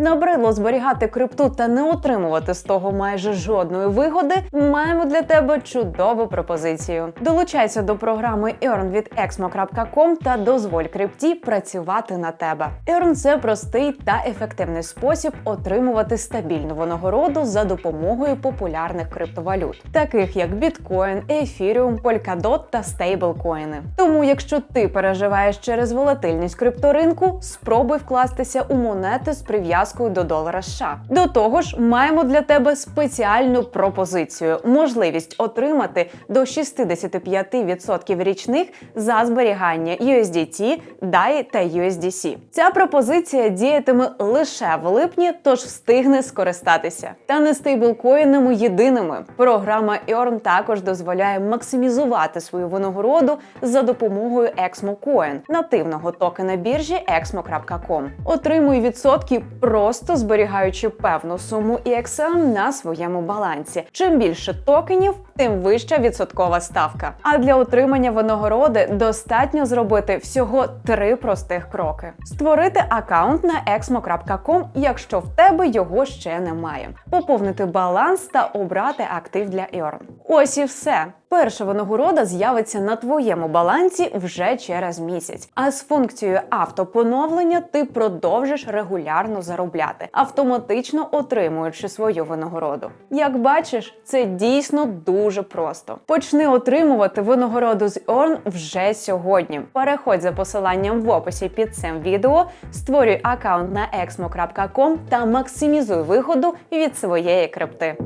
Набридло зберігати крипту та не отримувати з того майже жодної вигоди. Маємо для тебе чудову пропозицію. Долучайся до програми Earn від exmo.com та дозволь крипті працювати на тебе. Earn – це простий та ефективний спосіб отримувати стабільну винагороду за допомогою популярних криптовалют, таких як біткоін, ефіріум, Polkadot та стейблкоїни. Тому, якщо ти переживаєш через волатильність крипторинку, спробуй вкластися у монети з прив'язкою до долара США. До того ж, маємо для тебе спеціальну пропозицію: можливість отримати до 65% річних за зберігання USDT, DAI та USDC. Ця пропозиція діятиме лише в липні, тож встигни скористатися. Та не стейблкоїнами єдиними. Програма Earn також дозволяє максимізувати свою винагороду за допомогою Exmo нативного токена біржі exmo.com. Отримуй відсотки просто зберігаючи певну суму EXM на своєму балансі. Чим більше токенів, тим вища відсоткова ставка. А для отримання винагороди достатньо зробити всього три простих кроки: створити аккаунт на exmo.com, якщо в тебе його ще немає, поповнити баланс та обрати актив для Earn. Ось і все. Перша винагорода з'явиться на твоєму балансі вже через місяць. А з функцією автопоновлення ти продовжиш регулярно заробляти, автоматично отримуючи свою винагороду. Як бачиш, це дійсно дуже просто. Почни отримувати винагороду з Earn вже сьогодні. Переходь за посиланням в описі під цим відео, створюй аккаунт на exmo.com та максимізуй вигоду від своєї крипти.